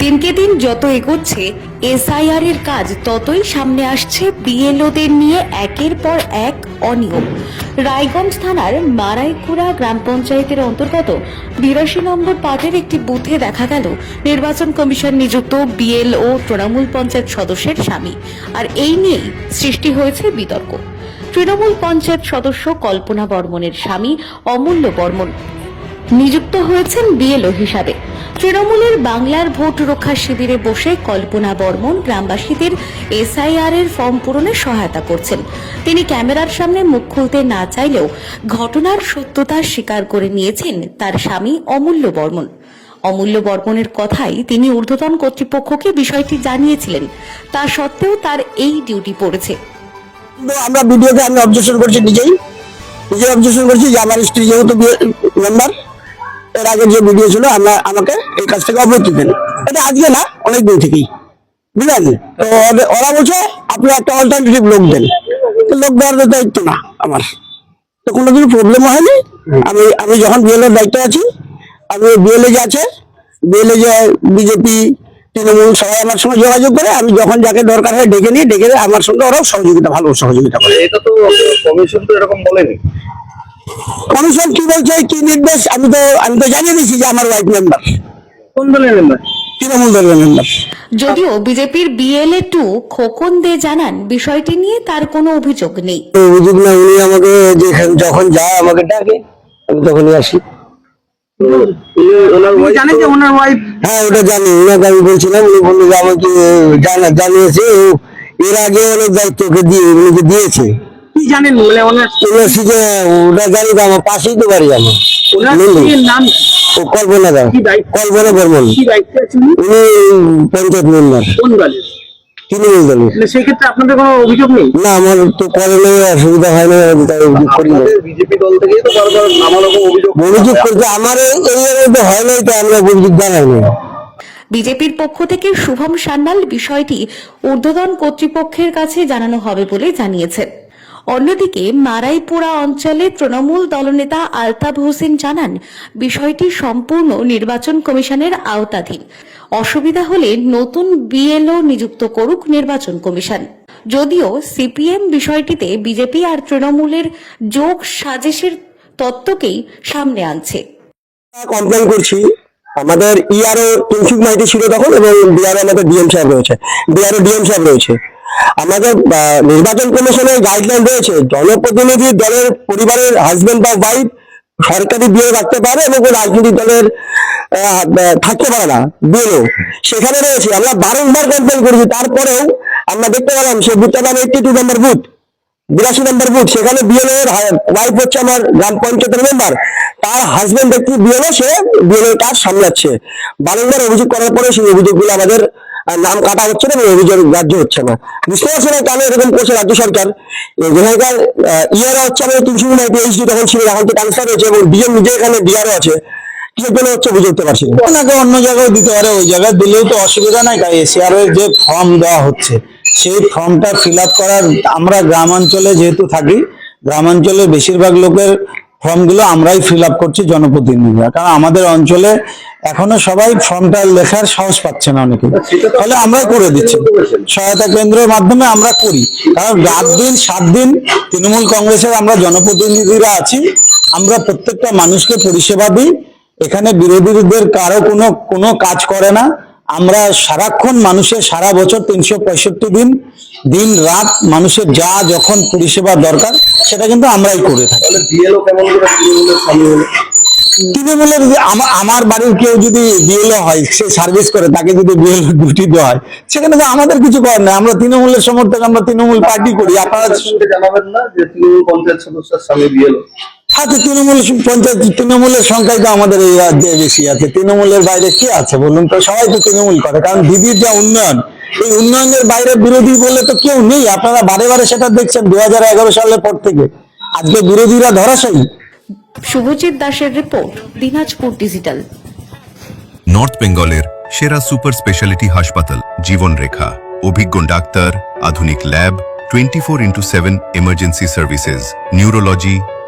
দিনকে দিন যত এগোচ্ছে এসআইআর এর কাজ ততই সামনে আসছে বিএলওদের নিয়ে একের পর এক অনিয়ম। রায়গঞ্জ থানার মারাইকুড়া গ্রাম পঞ্চায়েতের অন্তর্গত বিরাশি নম্বর পার্টের একটি বুথে দেখা গেল নির্বাচন কমিশন নিযুক্ত বিএলও তৃণমূল পঞ্চায়েত সদস্যের স্বামী। আর এই নিয়েই সৃষ্টি হয়েছে বিতর্ক। তৃণমূল পঞ্চায়েত সদস্য কল্পনা বর্মনের স্বামী অমূল্য বর্মন নিযুক্ত হয়েছেন বিএলও হিসাবে। তৃণমূলের বাংলার ভোট রক্ষা শিবিরে বসে কল্পনা বর্মন গ্রামবাসীদের এসআইআর এর ফর্ম পূরণে সহায়তা করছেন। তিনি ক্যামেরার সামনে মুখ খুলতে না চাইলেও ঘটনার সত্যতা স্বীকার করে নিয়েছেন তার স্বামী অমূল্য বর্মন। অমূল্য বর্মনের কথাই তিনি ঊর্ধ্বতন কর্তৃপক্ষকে বিষয়টি জানিয়েছিলেন। তা সত্ত্বেও তার এই ডিউটি পড়েছে। আমরা ভিডিওতে আমি অবজেকশন করছি নিজেই। নিজে অবজেকশন করছি যে আমার স্ত্রী যেহেতু মেম্বার এর আগে যে ভিডিও ছিল আমরা আমাকে এই কাজ থেকে অবগতি দেন। এটা আজকে না অনেক দিন থেকেই। বুঝলেন? তো ওরা বলছে, আপনি একটা অল্টারনেটিভ লোক দেন। লোক দেওয়ার দায়িত্ব না আমার। তো কোনো কিছু প্রবলেম হয়নি। আমি আমি যখন বিএলএর দায়িত্বে আছি, আমি বিএলএ যে আছে বিএলএ যে বিজেপি তৃণমূল সবাই আমার সঙ্গে যোগাযোগ করে, আমি যখন যাকে দরকার হয় ডেকে নিই, ডেকে আমার সঙ্গে ওরাও সহযোগিতা, ভালো সহযোগিতা করে। এটা তো কমিশন তো এরকম বলেনি। কমিশন কি বলছে কি নির্দেশ? আমি তো আমি তো জানিয়ে দিয়েছি যে আমার ওয়াইফ মেম্বার কোন দলের মেম্বার তৃণমূল দলের মেম্বার যদিও বিজেপির বিএলএ টু খোকন দে জানান বিষয়টি নিয়ে তার কোনো অভিযোগ নেই। অভিযোগ না উনি আমাকে যেখানে যখন যায় আমাকে ডাকে আমি তখনই আসি। ওনার wife জানেন যে ওনার ওয়াইফ হ্যাঁ ওটা জানি। ওনাকে আমি বলছিলাম উনি বলল যে আমাকে জানা জানিয়েছে ও এর আগে অনেক দায়িত্ব ওকে দিয়ে উনিকে দিয়েছে। জানেন মানে ওনার বলেছি যে ওটা জানি তো আমার পাশেই তো বাড়ি আমার। ওনার বুঝলি? স্ত্রীর নাম ও কল্পনা দাও কি দায়িত্ব? কল্পনা বর্মন। কি দায়িত্বে আছেন উনি? উনি পঞ্চায়েত মেম্বার। কোন দলের তৃণমূল দলের। মানে সেই ক্ষেত্রে আপনাদের কোনো অভিযোগ নেই? না আমার তো করে নেই অসুবিধা হয় না আমি তাই অভিযোগ করি না। বিজেপি দল থেকেই তো বারবার নানা রকম অভিযোগ অভিযোগ করতে আমার এই এই তো হয় নাই আমরা অভিযোগ জানাই না বিজেপির পক্ষ থেকে শুভম সান্যাল বিষয়টি ঊর্ধ্বতন কর্তৃপক্ষের কাছে জানানো হবে বলে জানিয়েছেন। অন্যদিকে মারাইপুরা অঞ্চলে তৃণমূল দলনেতা আলতাফ হোসেন জানান, বিষয়টি সম্পূর্ণ নির্বাচন কমিশনের আওতাধীন। অসুবিধা হলে নতুন বিএলও নিযুক্ত করুক নির্বাচন কমিশন। যদিও সিপিএম বিষয়টিতে বিজেপি আর তৃণমূলের যোগ সাজেশের তত্ত্বকেই সামনে আনছে। কমপ্লেন করছি, আমাদের ইআরও তুলসুক মাইতি ছিল তখন এবং বিআরও আমাদের ডিএম সাহেব রয়েছে। বিআরও ডিএম সাহেব রয়েছে। আমাদের নির্বাচন কমিশনের গাইডলাইন রয়েছে, জনপ্রতিনিধি দলের পরিবারের হাজবেন্ড বা ওয়াইফ সরকারি বিয়ে রাখতে পারে এবং রাজনৈতিক দলের থাকতে পারে না বিয়েও সেখানে রয়েছে, আমরা বারংবার কমপ্লেন করেছি, তারপরেও আমরা দেখতে পেলাম সে বুথটার নাম এইটটি টু নম্বর বুথ বিরাশি নম্বর বুথ সেখানে বিএলও এর ওয়াইফ হচ্ছে আমার গ্রাম পঞ্চায়েতের মেম্বার তার হাজবেন্ড একটি বিএলও সে বিএলও কাজ সামলাচ্ছে। বারংবার অভিযোগ করার পরে সেই অভিযোগগুলো আমাদের নাম কাটা হচ্ছে না, অভিযোগ গ্রাহ্য হচ্ছে না। বুঝতে পারছি না কেন এরকম করছে রাজ্য সরকার? যেখানকার ইয়ারও হচ্ছে আমাদের তিনশো পিএইচডি তখন ছিল, এখন তো ট্রান্সফার হয়েছে এবং ডিএম নিজে এখানে ডিআরও আছে। হচ্ছে বুঝতে পারছি ওনাকে অন্য দিতে পারে, ওই জায়গায় দিলেও তো অসুবিধা নাই। যে ফর্ম দেওয়া হচ্ছে, সেই ফর্মটা ফিল করার, আমরা গ্রামাঞ্চলে যেহেতু থাকি, গ্রামাঞ্চলে বেশিরভাগ লোকের ফর্মগুলো আমরাই ফিল আপ করছি জনপ্রতিনিধিরা। কারণ আমাদের অঞ্চলে এখনও সবাই ফর্মটা লেখার সাহস পাচ্ছে না অনেকে তাহলে আমরা করে দিচ্ছি। সহায়তা কেন্দ্রের মাধ্যমে আমরা করি। কারণ রাত দিন, সাত দিন তৃণমূল কংগ্রেসের আমরা জনপ্রতিনিধিরা আছি। আমরা প্রত্যেকটা মানুষকে পরিষেবা দিই। এখানে বিরোধীদের কারও কোনো কোনো কাজ করে না। আমরা সারাক্ষণ মানুষের সারা বছর তিনশো পঁয়ষট্টি দিন দিন রাত মানুষের যা যখন পরিষেবা দরকার সেটা কিন্তু আমরাই করে থাকি। তৃণমূলের আমার বাড়ির কেউ যদি বিএলও হয় সে সার্ভিস করে তাকে যদি বিএলও ডিউটি দেওয়া হয় সেখানে তো আমাদের কিছু করার নেই। আমরা তৃণমূলের সমর্থক আমরা তৃণমূল পার্টি করি। আপনারা জানাবেন না যে তৃণমূল পঞ্চায়েত সদস্যের স্বামী বিএলও আছে তৃণমূল পঞ্চায়েত তৃণমূলের সংখ্যাই তো আমাদের এই রাজ্যে বেশি আছে। তৃণমূলের বাইরে কি আছে বলুন তো? সবাই তো তৃণমূল করে কারণ দিদির যা উন্নয়ন এই উন্নয়নের বাইরে বিরোধী বলে তো কেউ নেই। আপনারা বারে বারে সেটা দেখছেন দু সালের পর থেকে। আজকে বিরোধীরা ধরাশায়ী। শুভজিৎ দাসের রিপোর্ট দিনাজপুর ডিজিটাল। নর্থ বেঙ্গলের সেরা সুপার স্পেশালিটি হাসপাতাল জীবনরেখা অভিজ্ঞ ডাক্তার আধুনিক lab twenty four into seven emergency services neurology